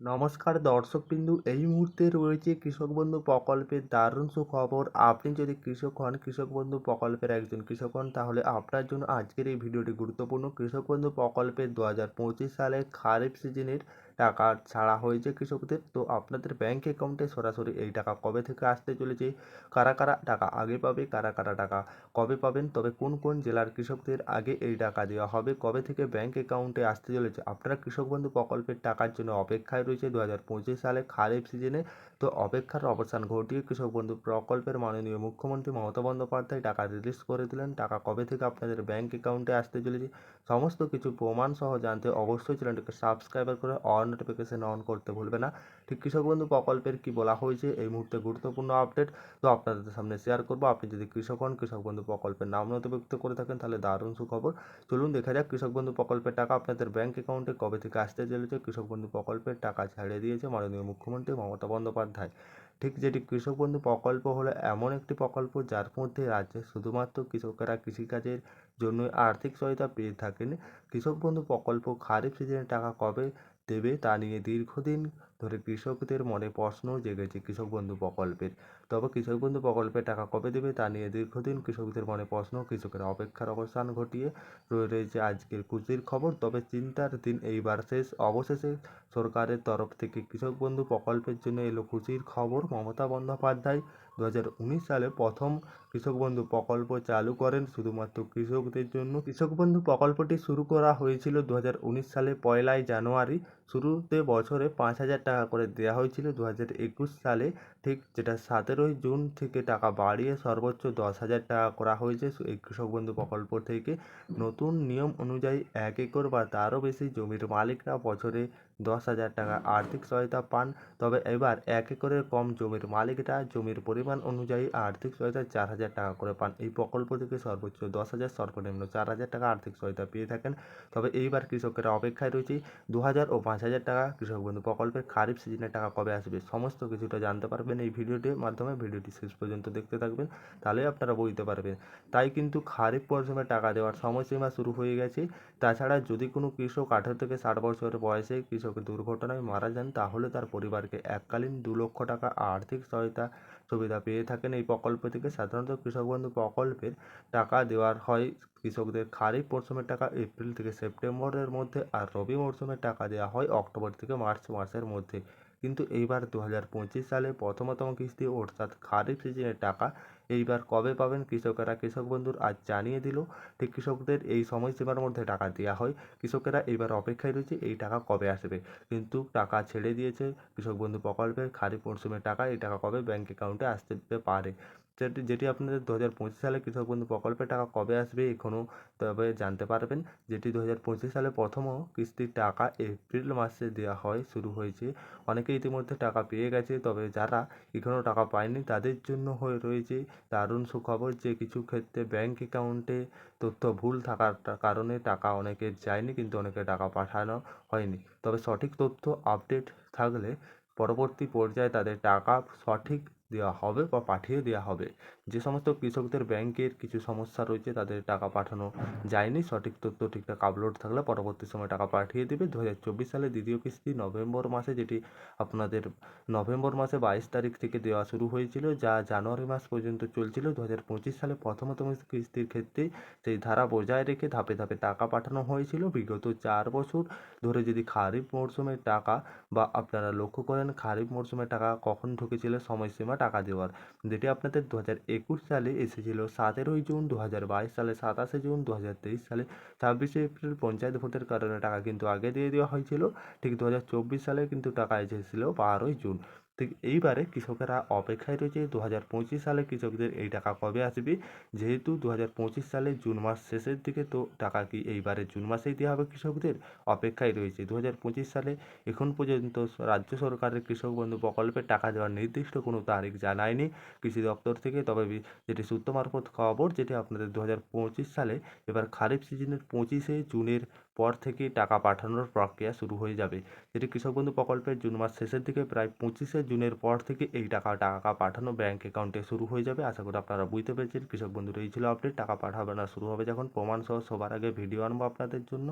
নমস্কার দর্শকবিন্দু, এই মুহূর্তে রয়েছে কৃষক বন্ধু প্রকল্পের দারুণ সুখবর। আপনি যদি কৃষক হন, কৃষক বন্ধু প্রকল্পের একজন কৃষক হন, তাহলে আপনার জন্য আজকের এই ভিডিওটি গুরুত্বপূর্ণ। কৃষক বন্ধু প্রকল্পের দু হাজার পঁচিশ সালে খারিফ সিজনের টাকা ছাড়া হয়েছে কৃষকদের। তো আপনাদের ব্যাংক অ্যাকাউন্টে সরাসরি এই টাকা কবে থেকে আসতে চলেছে? কারা কারা টাকা আগে পাবে? কারা কারা টাকা কবে পাবেন? তবে কোন কোন জেলার কৃষকদের আগে এই টাকা দেওয়া হবে? কবে থেকে ব্যাংক অ্যাকাউন্টে আসতে চলেছে? আপনারা কৃষক বন্ধু প্রকল্পের টাকার জন্য অপেক্ষায় রয়েছে দু হাজার পঁচিশ সালে খারিফ সিজনে তো অপেক্ষার অবসান ঘটিয়ে কৃষক বন্ধু প্রকল্পের মাননীয় মুখ্যমন্ত্রী মমতা বন্দ্যোপাধ্যায় টাকা রিলিজ করে দিলেন। টাকা কবে থেকে আপনাদের ব্যাংক অ্যাকাউন্টে আসতে চলেছে? সমস্ত কিছু প্রমাণ সহ জানতে অবশ্যই চ্যানেলটিকে সাবস্ক্রাইবার করে অল নোটিফিকেশন অন করতে ভুলবে না। ঠিক কৃষক বন্ধু প্রকল্পের কি বলা হয়েছে? এই মুহূর্তে গুরুত্বপূর্ণ আপডেট তো আপনাদের সামনে শেয়ার করব। আপনি যদি কৃষক হন, কৃষক বন্ধু প্রকল্পের নাম নথিভুক্ত করে থাকেন, তাহলে দারুণ সুখবর। চলুন দেখা যাক কৃষক বন্ধু প্রকল্পের টাকা আপনাদের ব্যাংক অ্যাকাউন্টে কবে থেকে আসতে চলেছে। কৃষক বন্ধু প্রকল্পের টাকা ছাড়িয়ে দিয়েছে মাননীয় মুখ্যমন্ত্রী মমতা বন্দ্যোপাধ্যায়। ঠিক যেটি কৃষক বন্ধু প্রকল্প হলো এমন একটি প্রকল্প যার মধ্যে রাজ্যে শুধুমাত্র কৃষকেরা কৃষিকাজের জন্য আর্থিক সহায়তা পেয়ে থাকেন। কৃষক বন্ধু প্রকল্প খারিফ সিজনে টাকা কবে দেবে তা নিয়ে দীর্ঘদিন ধরে কৃষকদের মনে প্রশ্ন জেগেছে কৃষক বন্ধু প্রকল্পের। তবে কৃষক বন্ধু প্রকল্পের টাকা কবে দেবে তা নিয়ে দীর্ঘদিন কৃষকদের মনে প্রশ্ন, কৃষকের অপেক্ষার অবসান ঘটিয়ে রয়েছে আজকের খুশির খবর। তবে চিন্তার দিন এইবার শেষ। অবশেষে সরকারের তরফ থেকে কৃষক বন্ধু প্রকল্পের জন্য এলো খুশির খবর। মমতা বন্দ্যোপাধ্যায় দু হাজার উনিশ সালে প্রথম কৃষক বন্ধু প্রকল্প চালু করেন। শুধুমাত্র কৃষকদের জন্য কৃষক বন্ধু প্রকল্পটি শুরু করা হয়েছিল দু হাজার উনিশ সালে পয়লাই জানুয়ারি। শুরুতে বছরে পাঁচ হাজার টাকা করে দেওয়া হয়েছিল দু হাজার একুশ সালে। ঠিক যেটা সতেরোই জুন থেকে টাকা বাড়িয়ে সর্বোচ্চ দশ হাজার টাকা করা হয়েছে এই কৃষক বন্ধু প্রকল্প থেকে। নতুন নিয়ম অনুযায়ী এক একর বা তারও বেশি জমির মালিকরা বছরে দশ হাজার টাকা আর্থিক সহায়তা পান। তবে এবার এক একরের কম জমির মালিকরা জমির পরিমাণ অনুযায়ী আর্থিক সহায়তা চার হাজার টাকা করে পান। এই প্রকল্প থেকে সর্বোচ্চ দশ হাজার, সর্বনিম্ন চার হাজার টাকা আর্থিক সহায়তা পেয়ে থাকেন। তবে এইবার কৃষকেরা অপেক্ষায় রয়েছে দু হাজার ও পাঁচ হাজার টাকা। কৃষক বন্ধু প্রকল্পের খারিফ সিজনের টাকা কবে আসবে সমস্ত কিছুটা জানতে পারবেন এই ভিডিওটির মাধ্যমে। ভিডিওটি শেষ পর্যন্ত দেখতে থাকবেন, তাহলেই আপনারা বুঝতে পারবেন। তাই কিন্তু খারিফ মরশুমে টাকা দেওয়ার সময়সীমা শুরু হয়ে গেছে। তাছাড়া যদি কোনো কৃষক আঠেরো থেকে ষাট বছরের বয়সে কৃষক দুর্ঘটনায় মারা যান, তাহলে তার পরিবারকে এককালীন দু লক্ষ টাকা আর্থিক সহায়তা সুবিধা পেয়ে থাকেন এই প্রকল্প থেকে। সাধারণত কৃষক বন্ধু প্রকল্পের টাকা দেওয়ার হয়। কৃষকদের খারিফ মরশুমের টাকা এপ্রিল থেকে সেপ্টেম্বরের মধ্যে আর রবি মরশুমের টাকা দেওয়া হয় অক্টোবর থেকে মার্চ মাসের মধ্যে। কিন্তু এইবার দু হাজার পঁচিশ সালে প্রথমতম কিস্তি অর্থাৎ খারিফ সিজনের টাকা এইবার কবে পাবেন কৃষকেরা? কৃষক বন্ধুর আজ জানিয়ে দিল। ঠিক কৃষকদের এই সময়সীমার মধ্যে টাকা দেওয়া হয়। কৃষকেরা এইবার অপেক্ষায় রয়েছে এই টাকা কবে আসবে? কিন্তু টাকা ছেড়ে দিয়েছে কৃষক বন্ধু প্রকল্পের খারিফ মরশুমের টাকা। এই টাকা কবে ব্যাঙ্ক অ্যাকাউন্টে আসতে পারে? যেটি যেটি আপনাদের দু হাজার পঁচিশ সালে কৃষক বন্ধু প্রকল্পের টাকা কবে আসবে এখনও তবে জানতে পারবেন, যেটি দু হাজার পঁচিশ সালে প্রথমও কিস্তির টাকা এপ্রিল মাসে দেওয়া হয়, শুরু হয়েছে। অনেকে ইতিমধ্যে টাকা পেয়ে গেছে, তবে যারা এখনও টাকা পায়নি তাদের জন্য হয়ে রয়েছে দারুণ সুখবর যে কিছু ক্ষেত্রে ব্যাঙ্ক অ্যাকাউন্টে তথ্য ভুল থাকার কারণে টাকা অনেকে যায়নি কিন্তু অনেকে টাকা পাঠানো হয়নি। তবে সঠিক তথ্য আপডেট থাকলে পরবর্তী পর্যায়ে তাদের টাকা সঠিক দেওয়া হবে বা পাঠিয়ে দেওয়া হবে। যে সমস্ত কৃষকদের ব্যাংকের কিছু সমস্যা রয়েছে, তাদের টাকা পাঠানো যায়নি, সঠিক তথ্য ঠিকঠাক আপলোড থাকলে পরবর্তী সময় টাকা পাঠিয়ে দেবে। দু হাজার চব্বিশ সালে দ্বিতীয় কিস্তি নভেম্বর মাসে, যেটি আপনাদের নভেম্বর মাসে বাইশ তারিখ থেকে দেওয়া শুরু হয়েছিল, যা জানুয়ারি মাস পর্যন্ত চলছিল। দু হাজার পঁচিশ সালে প্রথমতম কিস্তির ক্ষেত্রে সেই ধারা বজায় রেখে ধাপে ধাপে টাকা পাঠানো হয়েছিল। বিগত চার বছর ধরে যদি খারিফ মরশুমের টাকা বা আপনারা লক্ষ্য করেন, খারিফ মরশুমের টাকা কখন ঢুকেছিল, সময়সীমা টাকা দেওয়ার। যেটি আপনাদের দু হাজার একুশ সালে এসেছিল, সতেরোই জুন দু হাজার বাইশ সালে, সাতাশে জুন দু হাজার তেইশ সালে, ছাব্বিশে এপ্রিল পঞ্চায়েত ভোটের কারণে টাকা কিন্তু আগে দিয়ে দেওয়া হয়েছিল। ঠিক দু হাজার চব্বিশ সালে কিন্তু টাকা এসেছিল বারোই জুন। ঠিক এইবারে কৃষকেরা অপেক্ষায় রয়েছে দু হাজার পঁচিশ সালে কৃষকদের এই টাকা কবে আসবে? যেহেতু দু হাজার পঁচিশ সালে জুন মাস শেষের দিকে তো টাকা কি এইবারে জুন মাসেই দেওয়া হবে কৃষকদের? অপেক্ষায় রয়েছে। দু হাজার পঁচিশ সালে এখন পর্যন্ত রাজ্য সরকারের কৃষক বন্ধু প্রকল্পের টাকা দেওয়ার নির্দিষ্ট কোনো তারিখ জানায়নি কৃষি দপ্তর থেকে। তবে যেটি সূত্র মারফত খবর, যেটি আপনাদের দু হাজার পঁচিশ সালে এবার খারিফ সিজনের পঁচিশে জুনের পর থেকে টাকা পাঠানোর প্রক্রিয়া শুরু হয়ে যাবে। যেটি কৃষক বন্ধু প্রকল্পের জুন মাস শেষের দিকে প্রায় পঁচিশে জুনের পর থেকে এই টাকা টাকা পাঠানো ব্যাঙ্ক অ্যাকাউন্টে শুরু হয়ে যাবে। আশা করি আপনারা বুঝতে পেরেছেন। কৃষক বন্ধুরা, এই ছিল আপডেট টাকা পাঠাবে না, শুরু হবে যখন প্রমাণ সহ সবার আগে ভিডিও আনব আপনাদের জন্য।